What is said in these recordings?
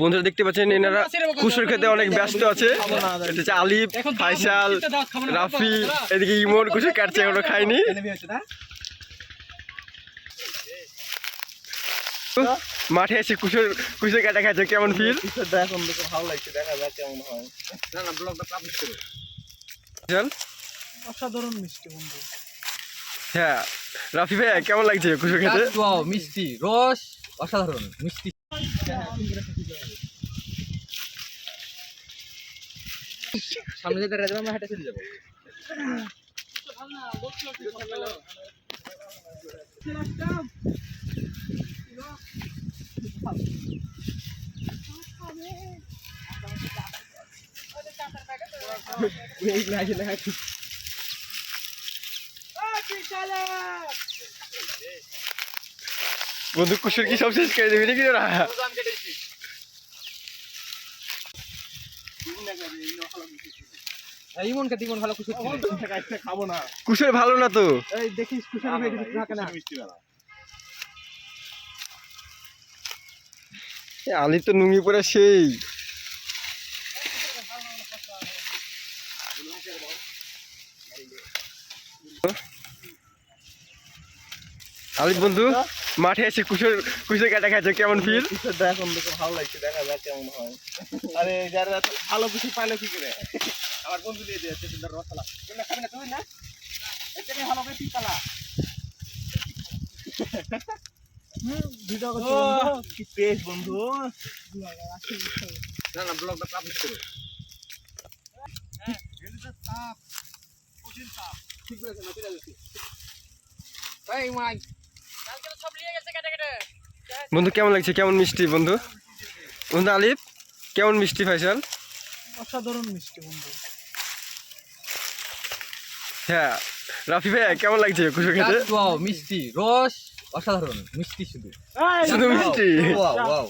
বন্ধুরা দেখতে পাচ্ছেন এনারা কুসুর খেতে অনেক ব্যস্ত আছে। এটা আলিফ ফাইসাল রাফি এদিকে ইমন কুসুর কাটছে এখনও খায়নি। মাঠে এসে কুসুর কুসুর কাটা খাচ্ছে কেমন ফিল এখন ভালো লাগছে দেখা যাক কেমন হয় অসাধারণ মিষ্টি বন্ধু। হ্যাঁ রাফি ভাই কেমন লাগছে কুসুর খেতে? মিষ্টি রস। অসাধারণ মিষ্টি। সামনে যেতে রাজা আমরা হেঁটে চলে যাব। বন্ধু কুসুর কি সব শেষ করে দেবি নাকি না কুসুর ভালো না তো? দেখিস আলিফ তো নুঙ্গি পরে সেই। আলিফ বন্ধু? মাঠে এসে কুসুর কুসুর কাটা খাচ্ছে কেমন ফিল কিশোরটা এখন দেখে ভালো লাগছে দেখা যাক কেমন হয়। আরে যারা ভালো কিছু পাইলো কি করে? আমার বন্ধু দিয়ে দিয়েছে সুন্দর রসলা। তোমরা খাবে না তুমি না? এটা নিয়ে ভালো করে পিকালা কি টেস্ট বন্ধু। না না ব্লগটা পাবলিশ করো ঠিক বলেছেন না যাচ্ছি মাই। বন্ধু কেমন লাগছে? কেমন মিষ্টি বন্ধু? বন্ধু আলিফ কেমন মিষ্টি ফাইসাল অসাধারণ মিষ্টি বন্ধু। হ্যাঁ রাফি ভাই কেমন লাগছে খেতে ওয়াও মিষ্টি রস অসাধারণ মিষ্টি শুধু। শুধু মিষ্টি? ওয়াও ওয়াও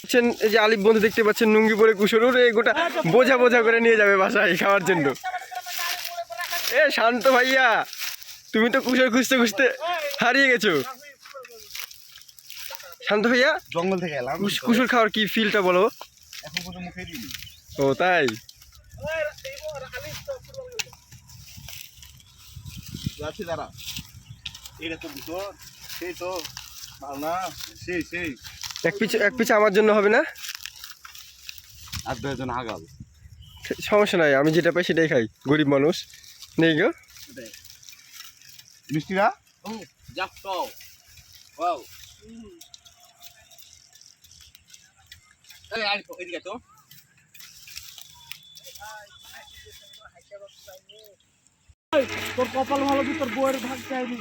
দেখছেন এই যে আলিফ বন্ধু দেখতে পাচ্ছেন নুঙ্গি পরে কুসুর ওরে গোটা বোঝা বোঝা করে নিয়ে যাবে বাসায় খাওয়ার জন্য। এ শান্ত ভাইয়া তুমি তো কুসুর খুঁজতে খুঁজতে হারিয়ে গেছো। শান্ত ভাইয়া জঙ্গল থেকে এলাম কুসুর খাওয়ার কি ফিলটা বলো? মুখে দিই ও তাই? যাচ্ছি দাঁড়া। এটা তো বুঝো সেই তো ভালো না সেই সেই। এক পিছ এক পিছ আমার জন্য হবে না? আর দুজন আগাল সমস্যা নাই আমি যেটা পাই সেটাই খাই গরিব মানুষ। নেই গো? মিষ্টিরা? ও এদিকে তো তোর কপাল ভালো কি তোর বউয়ের ভাগ চাইনি